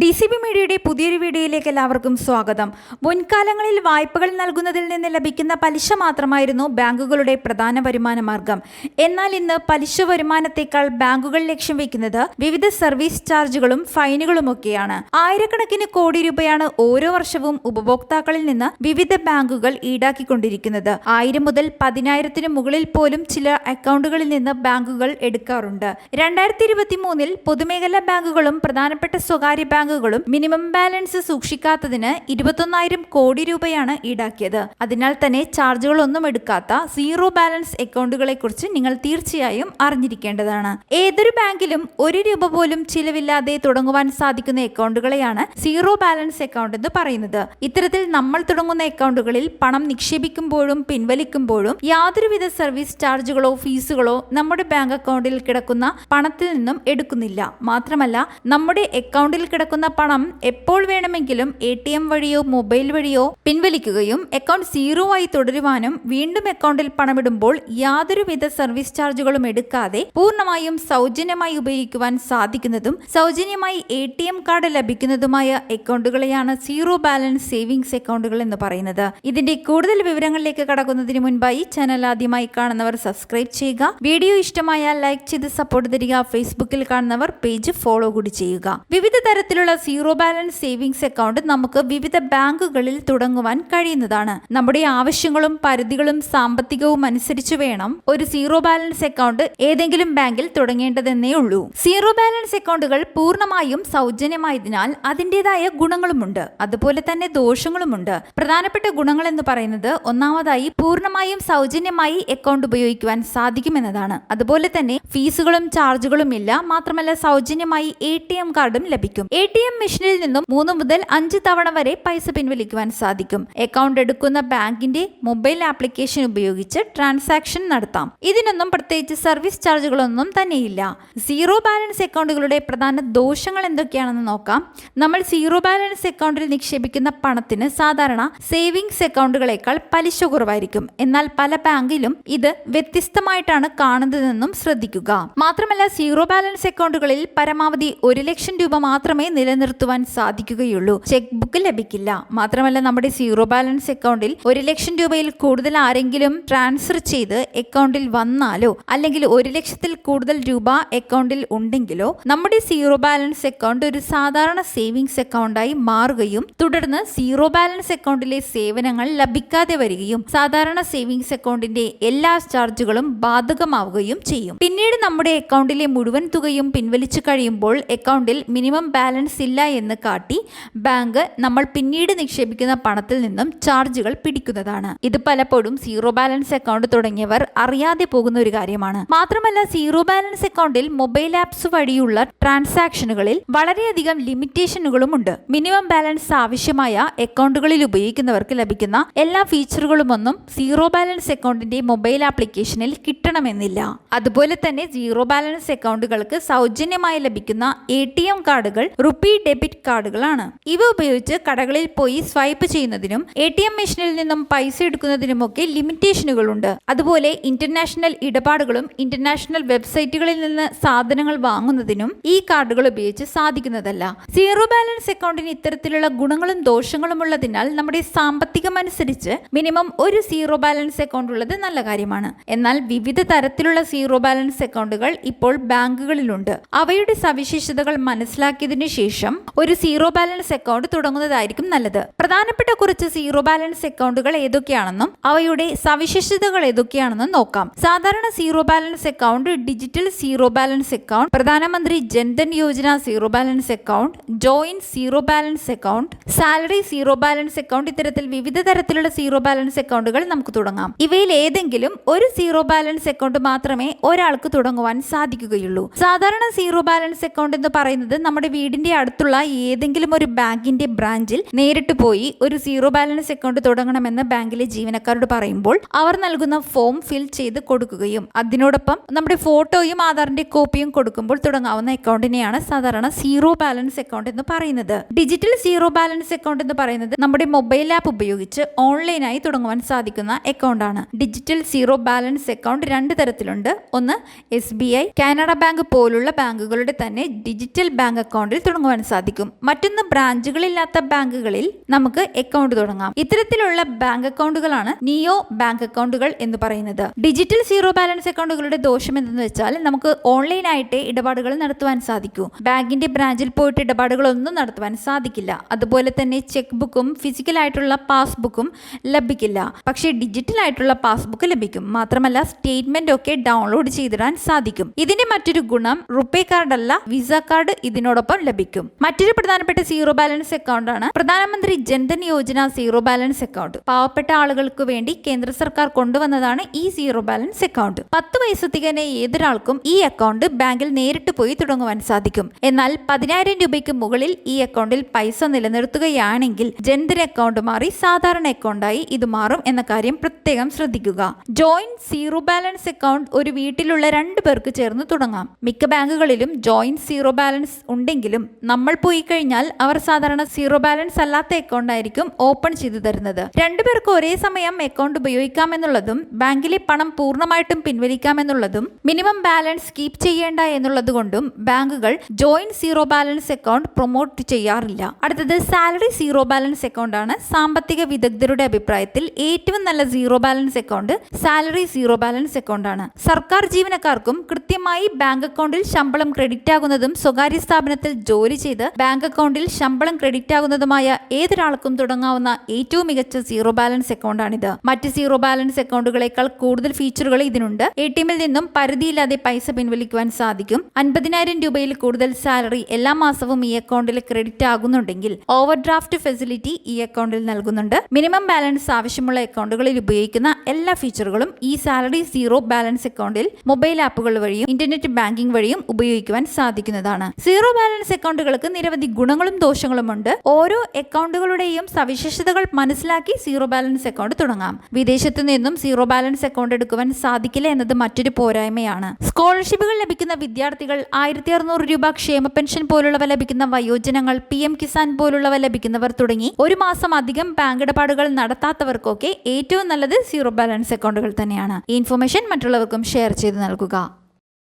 D C B മീഡിയയുടെ പുതിയൊരു വീഡിയോയിലേക്ക് എല്ലാവർക്കും സ്വാഗതം. മുൻകാലങ്ങളിൽ വായ്പകൾ നൽകുന്നതിൽ നിന്ന് ലഭിക്കുന്ന പലിശ മാത്രമായിരുന്നു ബാങ്കുകളുടെ പ്രധാന വരുമാന മാർഗം. എന്നാൽ ഇന്ന് പലിശ വരുമാനത്തേക്കാൾ ബാങ്കുകൾ ലക്ഷ്യം വയ്ക്കുന്നത് വിവിധ സർവീസ് ചാർജുകളും ഫൈനുകളുമൊക്കെയാണ് ആയിരക്കണക്കിന് കോടി രൂപയാണ് ഓരോ വർഷവും ഉപഭോക്താക്കളിൽ നിന്ന് വിവിധ ബാങ്കുകൾ ഈടാക്കിക്കൊണ്ടിരിക്കുന്നത്. ആയിരം മുതൽ പതിനായിരത്തിന് മുകളിൽ പോലും ചില അക്കൗണ്ടുകളിൽ നിന്ന് ബാങ്കുകൾ എടുക്കാറുണ്ട്. രണ്ടായിരത്തി ഇരുപത്തി മൂന്നിൽ പൊതുമേഖലാ ബാങ്കുകളും പ്രധാനപ്പെട്ട സ്വകാര്യ ബാങ്കുകളും മിനിമം ബാലൻസ് സൂക്ഷിക്കാത്തതിന് ഇരുപത്തൊന്നായിരം കോടി രൂപയാണ് ഈടാക്കിയത്. അതിനാൽ തന്നെ ചാർജുകളൊന്നും എടുക്കാത്ത സീറോ ബാലൻസ് അക്കൗണ്ടുകളെ കുറിച്ച് നിങ്ങൾ തീർച്ചയായും അറിഞ്ഞിരിക്കേണ്ടതാണ്. ഏതൊരു ബാങ്കിലും ഒരു രൂപ പോലും ചിലവില്ലാതെ തുടങ്ങുവാൻ സാധിക്കുന്ന അക്കൗണ്ടുകളെയാണ് സീറോ ബാലൻസ് അക്കൗണ്ട് എന്ന് പറയുന്നത്. ഇത്തരത്തിൽ നമ്മൾ തുടങ്ങുന്ന അക്കൗണ്ടുകളിൽ പണം നിക്ഷേപിക്കുമ്പോഴും പിൻവലിക്കുമ്പോഴും യാതൊരുവിധ സർവീസ് ചാർജുകളോ ഫീസുകളോ നമ്മുടെ ബാങ്ക് അക്കൗണ്ടിൽ കിടക്കുന്ന പണത്തിൽ നിന്നും എടുക്കുന്നില്ല. മാത്രമല്ല നമ്മുടെ അക്കൗണ്ടിൽ കിടക്കുന്ന പണം എപ്പോൾ വേണമെങ്കിലും എ ടി എം വഴിയോ മൊബൈൽ വഴിയോ പിൻവലിക്കുകയും അക്കൗണ്ട് സീറോ ആയി തുടരുവാനും വീണ്ടും അക്കൗണ്ടിൽ പണമിടുമ്പോൾ യാതൊരുവിധ സർവീസ് ചാർജുകളും എടുക്കാതെ പൂർണമായും സൗജന്യമായി ഉപയോഗിക്കുവാൻ സാധിക്കുന്നതും സൗജന്യമായി എ ടി എം കാർഡ് ലഭിക്കുന്നതുമായ അക്കൗണ്ടുകളെയാണ് സീറോ ബാലൻസ് സേവിങ്സ് അക്കൗണ്ടുകൾ എന്ന് പറയുന്നത്. ഇതിന്റെ കൂടുതൽ വിവരങ്ങളിലേക്ക് കടക്കുന്നതിന് മുൻപായി ചാനൽ ആദ്യമായി കാണുന്നവർ സബ്സ്ക്രൈബ് ചെയ്യുക. വീഡിയോ ഇഷ്ടമായ ലൈക്ക് ചെയ്ത് സപ്പോർട്ട് തരിക. ഫേസ്ബുക്കിൽ കാണുന്നവർ പേജ് ഫോളോ കൂടി ചെയ്യുക. വിവിധ തരത്തിലുള്ള സീറോ ബാലൻസ് സേവിങ്സ് അക്കൗണ്ട് നമുക്ക് വിവിധ ബാങ്കുകളിൽ തുടങ്ങുവാൻ കഴിയുന്നതാണ്. നമ്മുടെ ആവശ്യങ്ങളും പരിധികളും സാമ്പത്തികവും അനുസരിച്ച് വേണം ഒരു സീറോ ബാലൻസ് അക്കൗണ്ട് ഏതെങ്കിലും ബാങ്കിൽ തുടങ്ങേണ്ടതെന്നേ ഉള്ളൂ. സീറോ ബാലൻസ് അക്കൗണ്ടുകൾ പൂർണമായും സൗജന്യമായതിനാൽ അതിന്റെതായ ഗുണങ്ങളുമുണ്ട്. അതുപോലെ തന്നെ ദോഷങ്ങളുമുണ്ട്. പ്രധാനപ്പെട്ട ഗുണങ്ങൾ എന്ന് പറയുന്നത് ഒന്നാമതായി പൂർണമായും സൗജന്യമായി അക്കൗണ്ട് ഉപയോഗിക്കുവാൻ സാധിക്കുമെന്നതാണ്. അതുപോലെ തന്നെ ഫീസുകളും ചാർജുകളും ഇല്ല. മാത്രമല്ല സൗജന്യമായി എം കാർഡും ലഭിക്കും. എ ടി എം മെഷീനിൽ നിന്നും മൂന്ന് മുതൽ അഞ്ച് തവണ വരെ പൈസ പിൻവലിക്കുവാൻ സാധിക്കും. അക്കൗണ്ട് എടുക്കുന്ന ബാങ്കിന്റെ മൊബൈൽ ആപ്ലിക്കേഷൻ ഉപയോഗിച്ച് ട്രാൻസാക്ഷൻ നടത്താം. ഇതിനൊന്നും പ്രത്യേകിച്ച് സർവീസ് ചാർജുകളൊന്നും തന്നെയില്ല. സീറോ ബാലൻസ് അക്കൗണ്ടുകളുടെ പ്രധാന ദോഷങ്ങൾ എന്തൊക്കെയാണെന്ന് നോക്കാം. നമ്മൾ സീറോ ബാലൻസ് അക്കൗണ്ടിൽ നിക്ഷേപിക്കുന്ന പണത്തിന് സാധാരണ സേവിങ്സ് അക്കൗണ്ടുകളേക്കാൾ പലിശ കുറവായിരിക്കും. എന്നാൽ പല ബാങ്കിലും ഇത് വ്യത്യസ്തമായിട്ടാണ് കാണുന്നതെന്നും ശ്രദ്ധിക്കുക. മാത്രമല്ല സീറോ ബാലൻസ് അക്കൗണ്ടുകളിൽ പരമാവധി ഒരു ലക്ഷം രൂപ മാത്രമേ നിലനിർത്തുവാൻ സാധിക്കുകയുള്ളൂ. ചെക്ക് ബുക്ക് ലഭിക്കില്ല. മാത്രമല്ല നമ്മുടെ സീറോ ബാലൻസ് അക്കൗണ്ടിൽ ഒരു ലക്ഷം രൂപയിൽ കൂടുതൽ ആരെങ്കിലും ട്രാൻസ്ഫർ ചെയ്ത് അക്കൗണ്ടിൽ വന്നാലോ അല്ലെങ്കിൽ ഒരു ലക്ഷത്തിൽ കൂടുതൽ രൂപ അക്കൗണ്ടിൽ ഉണ്ടെങ്കിലോ നമ്മുടെ സീറോ ബാലൻസ് അക്കൗണ്ട് ഒരു സാധാരണ സേവിങ്സ് അക്കൗണ്ടായി മാറുകയും തുടർന്ന് സീറോ ബാലൻസ് അക്കൗണ്ടിലെ സേവനങ്ങൾ ലഭിക്കാതെ വരികയും സാധാരണ സേവിങ്സ് അക്കൗണ്ടിന്റെ എല്ലാ ചാർജുകളും ബാധകമാവുകയും ചെയ്യും. പിന്നീട് നമ്മുടെ അക്കൗണ്ടിലെ മുഴുവൻ തുകയും പിൻവലിച്ചു കഴിയുമ്പോൾ അക്കൗണ്ടിൽ മിനിമം ബാലൻസ് ഇല്ല എന്ന് കാട്ടി ബാങ്ക് നമ്മൾ പിന്നീട് നിക്ഷേപിക്കുന്ന പണത്തിൽ നിന്നും ചാർജുകൾ പിടിക്കുന്നതാണ്. ഇത് പലപ്പോഴും സീറോ ബാലൻസ് അക്കൗണ്ട് തുടങ്ങിയവർ അറിയാതെ പോകുന്ന ഒരു കാര്യമാണ്. മാത്രമല്ല സീറോ ബാലൻസ് അക്കൗണ്ടിൽ മൊബൈൽ ആപ്സ് വഴിയുള്ള ട്രാൻസാക്ഷനുകളിൽ വളരെയധികം ലിമിറ്റേഷനുകളും ഉണ്ട്. മിനിമം ബാലൻസ് ആവശ്യമായ അക്കൗണ്ടുകളിൽ ഉപയോഗിക്കുന്നവർക്ക് ലഭിക്കുന്ന എല്ലാ ഫീച്ചറുകളുമൊന്നും സീറോ ബാലൻസ് അക്കൗണ്ടിന്റെ മൊബൈൽ ആപ്ലിക്കേഷനിൽ കിട്ടണമെന്നില്ല. അതുപോലെ തന്നെ സീറോ ബാലൻസ് അക്കൗണ്ടുകൾക്ക് സൗജന്യമായി ലഭിക്കുന്ന എം കാർഡുകൾ റുപ്പി ഡെബിറ്റ് കാർഡുകളാണ്. ഇവ ഉപയോഗിച്ച് കടകളിൽ പോയി സ്വൈപ്പ് ചെയ്യുന്നതിനും എ ടി എം മെഷീനിൽ നിന്നും പൈസ എടുക്കുന്നതിനുമൊക്കെ ലിമിറ്റേഷനുകളുണ്ട്. അതുപോലെ ഇന്റർനാഷണൽ ഇടപാടുകളും ഇന്റർനാഷണൽ വെബ്സൈറ്റുകളിൽ നിന്ന് സാധനങ്ങൾ വാങ്ങുന്നതിനും ഈ കാർഡുകൾ ഉപയോഗിച്ച് സാധിക്കുന്നതല്ല. സീറോ ബാലൻസ് അക്കൗണ്ടിന് ഇത്തരത്തിലുള്ള ഗുണങ്ങളും ദോഷങ്ങളും ഉള്ളതിനാൽ നമ്മുടെ സാമ്പത്തികമനുസരിച്ച് മിനിമം ഒരു സീറോ ബാലൻസ് അക്കൗണ്ട് ഉള്ളത് നല്ല കാര്യമാണ്. എന്നാൽ വിവിധ തരത്തിലുള്ള സീറോ ബാലൻസ് അക്കൗണ്ടുകൾ ഇപ്പോൾ ബാങ്കുകളിലുണ്ട്. അവയുടെ സവിശേഷതകൾ മനസ്സിലാക്കിയതിനു ശേഷം ഒരു സീറോ ബാലൻസ് അക്കൗണ്ട് തുടങ്ങുന്നതായിരിക്കും നല്ലത് പ്രധാനപ്പെട്ട കുറച്ച് സീറോ ബാലൻസ് അക്കൗണ്ടുകൾ ഏതൊക്കെയാണെന്നും അവയുടെ സവിശേഷതകൾ ഏതൊക്കെയാണെന്നും നോക്കാം സാധാരണ zero balance account digital zero balance account Pradhan Mantri Jan Dhan Yojana zero balance account joint zero balance account salary zero balance account ഇത്തരത്തിൽ വിവിധ തരത്തിലുള്ള സീറോ ബാലൻസ് അക്കൗണ്ടുകൾ നമുക്ക് തുടങ്ങാം ഇവയിൽ ഏതെങ്കിലും ഒരു സീറോ ബാലൻസ് അക്കൗണ്ട് മാത്രമേ ഒരാൾക്ക് തുടങ്ങുവാൻ സാധിക്കുകയുള്ളൂ സാധാരണ സീറോ ബാലൻസ് അക്കൗണ്ട് എന്ന് പറയുന്നത് നമ്മുടെ വീടിന്റെ അടുത്തുള്ള ഏതെങ്കിലും ഒരു ബാങ്കിന്റെ ബ്രാഞ്ചിൽ നേരിട്ട് പോയി ഒരു സീറോ ബാലൻസ് അക്കൗണ്ട് തുടങ്ങണമെന്ന് ബാങ്കിലെ ജീവനക്കാരോട് പറയുമ്പോൾ അവർ നൽകുന്ന ഫോം ഫിൽ ചെയ്ത് കൊടുക്കുകയും അതിനോടൊപ്പം നമ്മുടെ ഫോട്ടോയും ആധാറിന്റെ കോപ്പിയും കൊടുക്കുമ്പോൾ തുടങ്ങാവുന്ന അക്കൗണ്ടിനെയാണ് സാധാരണ സീറോ ബാലൻസ് അക്കൗണ്ട് എന്ന് പറയുന്നത്. ഡിജിറ്റൽ സീറോ ബാലൻസ് അക്കൗണ്ട് എന്ന് പറയുന്നത് നമ്മുടെ മൊബൈൽ ആപ്പ് ഉപയോഗിച്ച് ഓൺലൈനായി തുടങ്ങുവാൻ സാധിക്കുന്ന അക്കൗണ്ടാണ്. ഡിജിറ്റൽ സീറോ ബാലൻസ് അക്കൗണ്ട് രണ്ട് തരത്തിലുണ്ട്. ഒന്ന് S B I Canara bank പോലുള്ള ബാങ്കുകളുടെ തന്നെ ഡിജിറ്റൽ ബാങ്ക് അക്കൗണ്ടിൽ തുടങ്ങും. തുടങ്ങുവാൻ സാധിക്കും. മറ്റൊന്ന് ബ്രാഞ്ചുകളില്ലാത്ത ബാങ്കുകളിൽ നമുക്ക് അക്കൗണ്ട് തുടങ്ങാം. ഇത്തരത്തിലുള്ള ബാങ്ക് അക്കൗണ്ടുകളാണ് നിയോ ബാങ്ക് അക്കൗണ്ടുകൾ എന്ന് പറയുന്നത്. ഡിജിറ്റൽ സീറോ ബാലൻസ് അക്കൗണ്ടുകളുടെ ദോഷം എന്തെന്ന് വെച്ചാൽ നമുക്ക് ഓൺലൈനായിട്ട് ഇടപാടുകൾ നടത്തുവാൻ സാധിക്കും. ബാങ്കിന്റെ ബ്രാഞ്ചിൽ പോയിട്ട് ഇടപാടുകളൊന്നും നടത്തുവാൻ സാധിക്കില്ല. അതുപോലെ തന്നെ ചെക്ക് ബുക്കും ഫിസിക്കൽ ആയിട്ടുള്ള പാസ്ബുക്കും ലഭിക്കില്ല. പക്ഷേ ഡിജിറ്റൽ ആയിട്ടുള്ള പാസ്ബുക്ക് ലഭിക്കും. മാത്രമല്ല സ്റ്റേറ്റ്മെന്റ് ഒക്കെ ഡൗൺലോഡ് ചെയ്തിടാൻ സാധിക്കും. ഇതിന്റെ മറ്റൊരു ഗുണം റുപ്പേ കാർഡ് അല്ല വിസ കാർഡ് ഇതിനോടൊപ്പം ലഭിക്കും. മറ്റൊരു പ്രധാനപ്പെട്ട സീറോ ബാലൻസ് അക്കൗണ്ട് ആണ് Pradhan Mantri Jan Dhan Yojana zero balance account പാവപ്പെട്ട ആളുകൾക്ക് വേണ്ടി കേന്ദ്ര സർക്കാർ കൊണ്ടുവന്നതാണ് ഈ സീറോ ബാലൻസ് അക്കൗണ്ട് പത്ത് വയസ്സ് തികഞ്ഞ ഏതൊരാൾക്കും ഈ അക്കൗണ്ട് ബാങ്കിൽ നേരിട്ട് പോയി തുടങ്ങുവാൻ സാധിക്കും. എന്നാൽ പതിനായിരം രൂപയ്ക്ക് മുകളിൽ ഈ അക്കൗണ്ടിൽ പൈസ നിലനിർത്തുകയാണെങ്കിൽ ജൻധൻ അക്കൗണ്ട് മാറി സാധാരണ അക്കൗണ്ടായി ഇത് മാറും എന്ന കാര്യം പ്രത്യേകം ശ്രദ്ധിക്കുക. ജോയിന്റ് സീറോ ബാലൻസ് അക്കൗണ്ട് ഒരു വീട്ടിലുള്ള രണ്ടു പേർക്ക് ചേർന്ന് തുടങ്ങാം. മിക്ക ബാങ്കുകളിലും ജോയിന്റ് സീറോ ബാലൻസ് ഉണ്ടെങ്കിലും നമ്മൾ പോയി കഴിഞ്ഞാൽ അവർ സാധാരണ സീറോ ബാലൻസ് അല്ലാത്ത അക്കൗണ്ട് ആയിരിക്കും ഓപ്പൺ ചെയ്തു തരുന്നത്. രണ്ടുപേർക്ക് ഒരേ സമയം അക്കൗണ്ട് ഉപയോഗിക്കാമെന്നുള്ളതും ബാങ്കിലെ പണം പൂർണമായിട്ടും പിൻവലിക്കാമെന്നുള്ളതും മിനിമം ബാലൻസ് കീപ്പ് ചെയ്യേണ്ട എന്നുള്ളതുകൊണ്ടും ബാങ്കുകൾ joint zero balance account promote ചെയ്യാറില്ല. അടുത്തത് സാലറി സീറോ ബാലൻസ് അക്കൗണ്ട് ആണ്. സാമ്പത്തിക വിദഗ്ധരുടെ അഭിപ്രായത്തിൽ ഏറ്റവും നല്ല zero balance account salary zero balance account ആണ്. സർക്കാർ ജീവനക്കാർക്കും കൃത്യമായി ബാങ്ക് അക്കൗണ്ടിൽ ശമ്പളം ക്രെഡിറ്റ് ആകുന്നതും സ്വകാര്യ സ്ഥാപനത്തിൽ ജോലി ചെയ്ത് ബാങ്ക് അക്കൗണ്ടിൽ ശമ്പളം ക്രെഡിറ്റ് ആകുന്നതുമായ ഏതൊരാൾക്കും തുടങ്ങാവുന്ന ഏറ്റവും മികച്ച സീറോ ബാലൻസ് അക്കൗണ്ടാണിത്. മറ്റ് സീറോ ബാലൻസ് അക്കൗണ്ടുകളേക്കാൾ കൂടുതൽ ഫീച്ചറുകൾ ഇതിനുണ്ട്. എ ടി എമ്മിൽ നിന്നും പരിധിയില്ലാതെ പൈസ പിൻവലിക്കുവാൻ സാധിക്കും. അൻപതിനായിരം രൂപയിൽ കൂടുതൽ സാലറി എല്ലാ മാസവും ഈ അക്കൗണ്ടിൽ ക്രെഡിറ്റ് ആകുന്നുണ്ടെങ്കിൽ ഓവർ ഡ്രാഫ്റ്റ് ഫെസിലിറ്റി ഈ അക്കൗണ്ടിൽ നൽകുന്നുണ്ട്. മിനിമം ബാലൻസ് ആവശ്യമുള്ള അക്കൗണ്ടുകളിൽ ഉപയോഗിക്കുന്ന എല്ലാ ഫീച്ചറുകളും ഈ സാലറി സീറോ ബാലൻസ് അക്കൗണ്ടിൽ മൊബൈൽ ആപ്പുകൾ വഴിയും ഇന്റർനെറ്റ് ബാങ്കിംഗ് വഴിയും ഉപയോഗിക്കുവാൻ സാധിക്കുന്നതാണ്. സീറോ ബാലൻസ് അക്കൗണ്ടുകൾക്ക് നിരവധി ഗുണങ്ങളും ദോഷങ്ങളുമുണ്ട് ഓരോ അക്കൗണ്ടുകളുടെയും സവിശേഷതകൾ മനസ്സിലാക്കി സീറോ ബാലൻസ് അക്കൗണ്ട് തുടങ്ങാം. വിദേശത്തു നിന്നും സീറോ ബാലൻസ് അക്കൗണ്ട് എടുക്കുവാൻ സാധിക്കില്ല എന്നത് മറ്റൊരു പോരായ്മയാണ്. സ്കോളർഷിപ്പുകൾ ലഭിക്കുന്ന വിദ്യാർത്ഥികൾ ആയിരത്തി അറുന്നൂറ് രൂപ ക്ഷേമ പെൻഷൻ പോലുള്ളവ ലഭിക്കുന്ന വയോജനങ്ങൾ പി എം കിസാൻ പോലുള്ളവ ലഭിക്കുന്നവർ തുടങ്ങി ഒരു മാസം അധികം ബാങ്ക് ഇടപാടുകൾ നടത്താത്തവർക്കൊക്കെ ഏറ്റവും നല്ലത് സീറോ ബാലൻസ് അക്കൗണ്ടുകൾ തന്നെയാണ്. ഈ ഇൻഫർമേഷൻ മറ്റുള്ളവർക്കും ഷെയർ ചെയ്ത് നൽകുക.